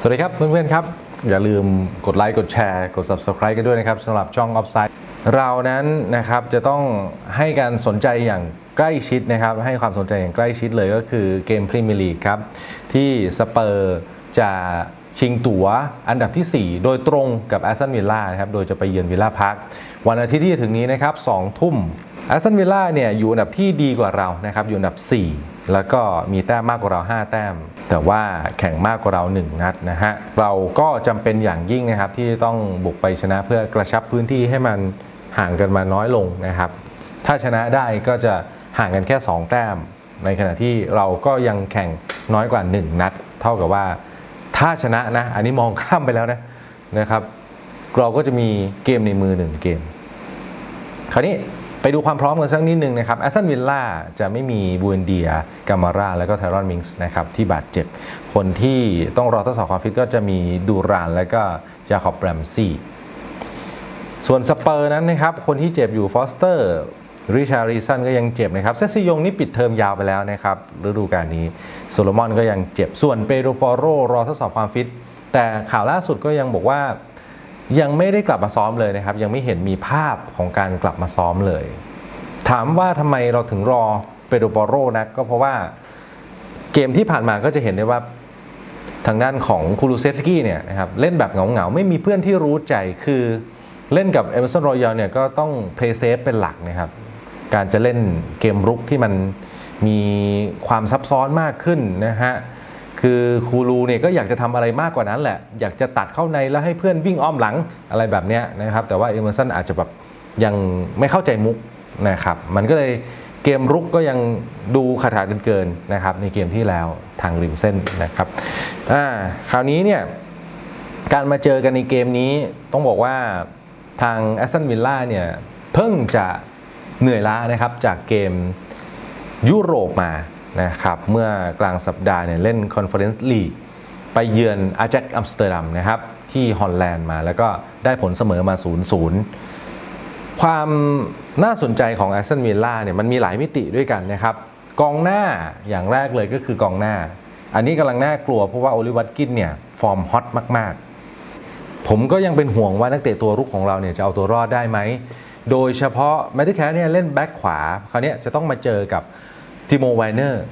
สวัสดีครับเพื่อนๆครับ อย่าลืมกดไลค์กดแชร์กด Subscribe กันด้วยนะครับสำหรับช่อง Offside เรานั้นนะครับจะต้องให้การสนใจอย่างใกล้ชิดนะครับ ให้ความสนใจอย่างใกล้ชิดเลยก็คือเกมพรีเมียร์ลีกครับที่สเปอร์จะชิงตั๋วอันดับทีสี่ 4 โดยตรงกับแอสตันวิลล่านะครับโดยจะไปเยือนวิลล่าพาร์ควันอาทิตย์ที่จะถึงนี้นะครับ2ทุ่มแอสตันวิลล่าเนี่ยอยู่อันดับที่ดีกว่าเรานะครับอยู่อันดับ 4 แล้วก็มีแต้มมากกว่าเรา 5 แต้ม แต่ว่าแข่งมากกว่าเรา 1 นัดนะฮะ เราก็จำเป็นอย่างยิ่งนะครับที่ต้องบุกไปชนะเพื่อกระชับพื้นที่ให้มันห่างกันมาน้อยลงนะครับ ถ้าชนะได้ก็จะห่างกันแค่ 2 แต้ม ในขณะที่เราก็ยังแข่งน้อยกว่า 1 นัด เท่ากับว่าถ้าชนะนะ อันนี้มองข้ามไปแล้วนะนะครับ เราก็จะมีเกมในมือ 1 เกม คราวนี้ ไปดูความพร้อมกันสักนิดนึงนะครับแอสตันวิลล่าจะไม่มีบูเอนเดียกามาราแล้วก็ไทรอนมิงส์นะครับที่บาดเจ็บ คนที่ต้องรอทดสอบความฟิตก็จะมีดูรานและก็จาคอบแรมซี่ส่วนสเปอร์นั้นนะครับคนที่เจ็บอยู่ฟอสเตอร์ริชาริสันก็ยังเจ็บนะครับเซซิยงนี่ปิดเทอมยาวไปแล้วนะครับฤดูกาลนี้โซโลมอนก็ยังเจ็บส่วนเปโดปอโรรอทดสอบความฟิต แต่ข่าวล่าสุดก็ยังบอกว่า ยังไม่ได้กลับมาซ้อมเลยนะครับ ยังไม่เห็นมีภาพของการกลับมาซ้อมเลย ถามว่าทำไมเราถึงรอเปโดปอโรนะก็เพราะว่าเกมที่ผ่านมาก็จะเห็นได้ว่าทางด้านของคูลูเซฟสกี้เนี่ยนะครับเล่นแบบเหงาๆ ไม่มีเพื่อนที่รู้ใจคือเล่นกับเอเมอร์สันรอยัลเนี่ยก็ต้องเพลย์เซฟเป็นหลักนะครับ การจะเล่นเกมรุกที่มันมีความซับซ้อนมากขึ้นนะฮะ คือคูลูเนี่ยก็อยากจะทำอะไรมากกว่านั้นแหละ อยากจะตัดเข้าในแล้วให้เพื่อนวิ่งอ้อมหลังอะไรแบบเนี้ยนะครับ แต่ว่าเอเมอร์สันอาจจะแบบยังไม่เข้าใจมุกนะครับ มันก็เลยเกมรุกก็ยังดูขาดขาดเกินๆนะครับ ในเกมที่แล้วทางริมเส้นนะครับอ่าคราวนี้เนี่ยการมาเจอกันในเกมนี้ต้องบอกว่าทางแอสตันวิลล่าเนี่ยเพิ่งจะเหนื่อยล้านะครับจากเกมยุโรปมา นะครับเมื่อกลางสัปดาห์เนี่ยเล่นคอนเฟอเรนซ์ลีกไปเยือนอาแจ็คอัมสเตอร์ดัมนะครับที่ฮอลแลนด์มาแล้วก็ได้ผลเสมอมา 0-0 ความน่าสนใจของแอสตันวิลล่าเนี่ยมันมีหลายมิติด้วยกันนะครับกองหน้าอย่างแรกเลยก็คือกองหน้า อันนี้กำลังน่ากลัวเพราะว่าโอลิวัตกินเนี่ยฟอร์มฮอตมาก ๆ ผมก็ยังเป็นห่วงว่านักเตะตัวรุกของเราเนี่ยจะเอาตัวรอดได้ไหม โดยเฉพาะแมตติแคสเนี่ยเล่นแบ็คขวา คราวนี้จะต้องมาเจอกับ ติโมไวเนอร์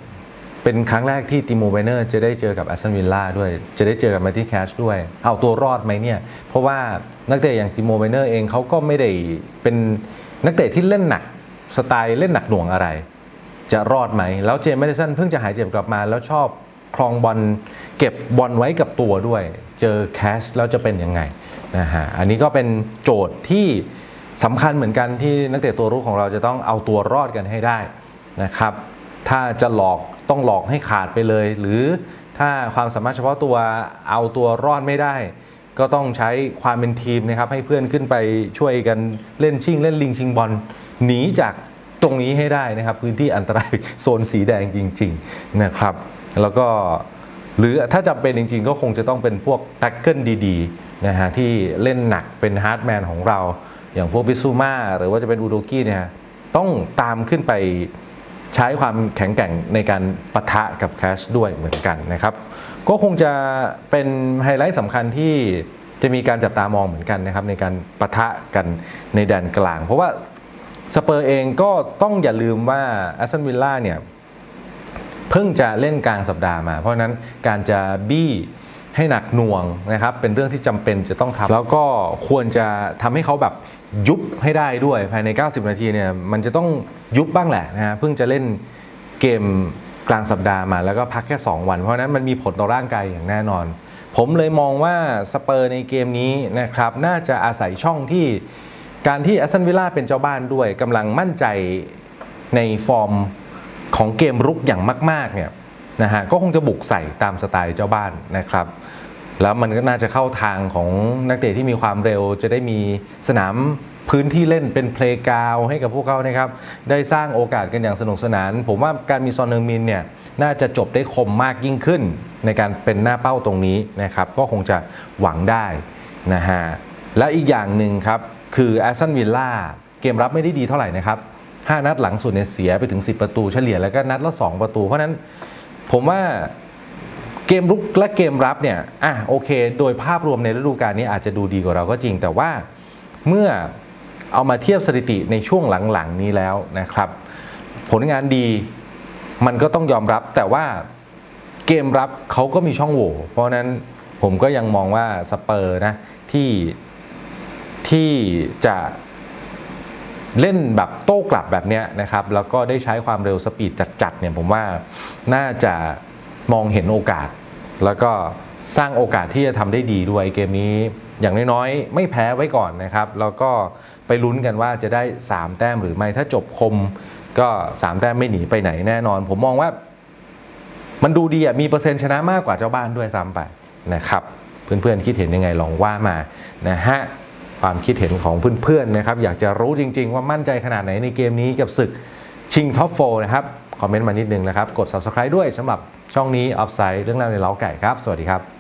เป็นครั้งแรกที่ติโมไวเนอร์จะได้เจอกับแอสตันวิลล่าด้วย จะได้เจอกับแมตติแคชด้วย เอาตัวรอดไหมเนี่ย เพราะว่านักเตะอย่างติโมไวเนอร์เองเขาก็ไม่ได้เป็นนักเตะที่เล่นหนักสไตล์เล่นหนักหน่วงอะไร จะรอดไหม แล้วเจมส์แมดิสันเพิ่งจะหายเจ็บกลับมา แล้วชอบครองบอลเก็บบอลไว้กับตัวด้วย เจอแคชแล้วจะเป็นยังไงนะฮะอันนี้ก็เป็นโจทย์ที่สำคัญเหมือนกันที่นักเตะตัวรุกของเราจะต้องเอาตัวรอดกันให้ได้นะครับ ถ้าจะหลอกต้องหลอกให้ขาดไปเลย หรือถ้าความสามารถเฉพาะตัวเอาตัวรอดไม่ได้ ก็ต้องใช้ความเป็นทีมนะครับ ให้เพื่อนขึ้นไปช่วยกันเล่นชิงเล่นลิงชิงบอลหนีจากตรงนี้ให้ได้นะครับ พื้นที่อันตรายโซนสีแดงจริง ๆนะครับ แล้วก็หรือถ้าจำเป็นจริง ๆ ก็คงจะต้องเป็นพวกแท็กเกิลดีๆนะฮะที่เล่นหนักเป็นฮาร์ดแมนของเรา อย่างพวกบิซูมาหรือว่าจะเป็นอูโดกี้เนี่ยต้องตามขึ้นไป ใช้ความแข็งแกร่งในการปะทะกับแคชด้วยเหมือนกันนะครับ ก็คงจะเป็นไฮไลท์สำคัญที่จะมีการจับตามองเหมือนกันนะครับในการปะทะกันในแดนกลาง เพราะว่าสเปอร์เองก็ต้องอย่าลืมว่าแอสตันวิลล่าเนี่ยเพิ่งจะเล่นกลางสัปดาห์มา เพราะฉะนั้นการจะบี้ ให้หนักหน่วงนะครับ เป็นเรื่องที่จำเป็นจะต้องทำแล้วก็ควรจะทำให้เขาแบบยุบให้ได้ด้วยภายใน 90 นาทีเนี่ยมันจะต้องยุบบ้างแหละนะฮะเพิ่งจะเล่นเกมกลางสัปดาห์มาแล้วก็พักแค่ 2 วัน เพราะฉะนั้นมันมีผลต่อร่างกายอย่างแน่นอน ผมเลยมองว่าสเปอร์ในเกมนี้นะครับน่าจะอาศัยช่องที่การที่แอสตันวิลล่าเป็นเจ้าบ้านด้วยกำลังมั่นใจในฟอร์มของเกมรุกอย่างมากๆเนี่ย นะฮะก็คงจะบุกใส่ตามสไตล์เจ้าบ้านนะครับแล้วมันก็น่าจะเข้าทางของนักเตะที่มีความเร็ว จะได้มีสนามพื้นที่เล่นเป็นเพลย์กราวให้กับพวกเขานะครับ ได้สร้างโอกาสกันอย่างสนุกสนาน ผมว่าการมีซอนเนอร์มินเนี่ยน่าจะจบได้คมมากยิ่งขึ้น ในการเป็นหน้าเป้าตรงนี้นะครับ ก็คงจะหวังได้นะฮะแล้วอีกอย่างหนึ่งครับ คือแอสตันวิลล่าเกมรับไม่ได้ดีเท่าไหร่นะครับ 5 นัดหลังสุดเนี่ยเสียไปถึง 10 ประตูเฉลี่ยแล้วก็นัดละ 2 ประตู เพราะนั้น ผมว่าเกมรุกและเกมรับเนี่ยอะโอเค โดยภาพรวมในฤดูกาลนี้อาจจะดูดีกว่าเราก็จริง แต่ว่าเมื่อเอามาเทียบสถิติในช่วงหลังๆนี้แล้วนะครับ ผลงานดีมันก็ต้องยอมรับแต่ว่าเกมรับเขาก็มีช่องโหว่เพราะฉะนั้นผมก็ยังมองว่าสเปอร์นะที่ที่จะ เล่นแบบโต้กลับแบบเนี้ยนะครับแล้วก็ได้ใช้ความเร็วสปีดจัดๆเนี่ยผมว่าน่าจะมองเห็นโอกาส แล้วก็สร้างโอกาสที่จะทำได้ดีด้วยเกมนี้อย่างน้อยๆ ไม่แพ้ไว้ก่อนนะครับ แล้วก็ไปลุ้นกันว่าจะได้ 3 แต้มหรือไม่ถ้าจบคมก็ 3 แต้มไม่หนีไปไหนแน่นอน ผมมองว่า มันดูดีอะมีเปอร์เซ็นต์ชนะมากกว่าเจ้าบ้านด้วยซ้ำไปนะครับ เพื่อนๆคิดเห็นยังไงลองว่ามานะฮะ ความคิดเห็นของเพื่อนๆนะครับอยากจะรู้จริง ๆ ว่ามั่นใจขนาดไหนในเกมนี้กับศึกชิงท็อปโฟนะครับ คอมเมนต์มานิดนึงนะครับ กด subscribe ด้วยสำหรับช่องนี้ออฟไซด์เรื่องราวในเล้าไก่ครับ สวัสดีครับ